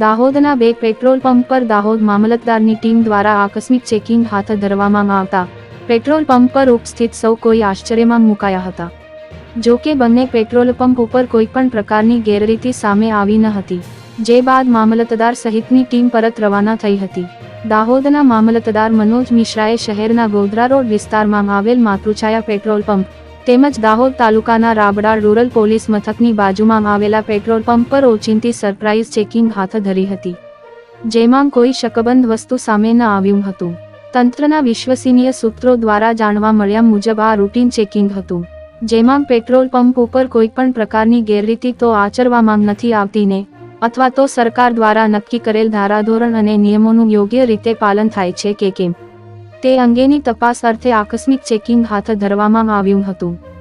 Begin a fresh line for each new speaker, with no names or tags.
દાહોદના બે petrol pump પર દાહોદ મામલતદારની ટીમ દ્વારા આકસ્મિક ચેકિંગ હાથ ધરવામાં આવતા પેટ્રોલ પંપ પર ઉપસ્થિત સૌ કોઈ આશ્ચર્યમાં મુકાયા હતા. જો કે બંને પેટ્રોલ પંપ ઉપર કોઈ પણ પ્રકારની ગેરરીતિ સામે આવી ન હતી. જે બાદ મામલતદાર સહિતની ટીમ પરત રવાના થઈ હતી. દાહોદના મામલતદાર મનોજ મિશ્રાએ શહેરના ગોધરા રોડ વિસ્તારમાં આવેલ માતૃછાયા પેટ્રોલ પંપ તેમજ દાહોદ તાલુકાના રાબડા રૂરલ પોલીસ મથકની બાજુમાં આવેલા પેટ્રોલ પંપ પર ઓચિંતી સરપ્રાઇઝ ચેકિંગ હાથ ધરી હતી, જેમાં કોઈ શકબંધ વસ્તુ સામે ન આવ્યું હતું. તંત્રના વિશ્વસનીય સૂત્રો દ્વારા જાણવા મળ્યા મુજબ આ રૂટીન ચેકિંગ હતું, જેમાં પેટ્રોલ પંપ ઉપર કોઈ પણ પ્રકારની ગેરરીતિ તો આચરવામાં નથી આવતી ને, અથવા તો સરકાર દ્વારા નક્કી કરેલ ધારાધોરણ અને નિયમોનું યોગ્ય રીતે પાલન થાય છે કે કેમ. તે અંગેની તપાસ અર્થે આકસ્મિક ચેકિંગ હાથ ધરવામાં આવ્યું હતું.